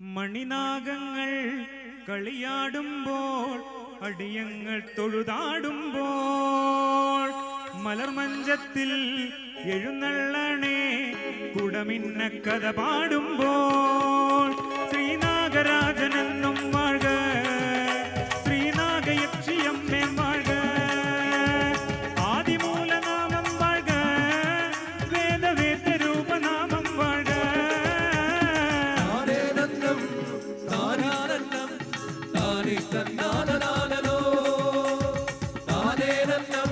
മണിനാഗങ്ങൾ കളിയാടുമ്പോൾ അടിയങ്ങൾ തൊഴുതാടുമ്പോൾ മലർമഞ്ചത്തിൽ എഴുന്നള്ളണേ കുടമിന്ന കഥ പാടുമ്പോൾ ശ്രീനാഗരാജനന്ദ them know.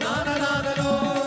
na na na na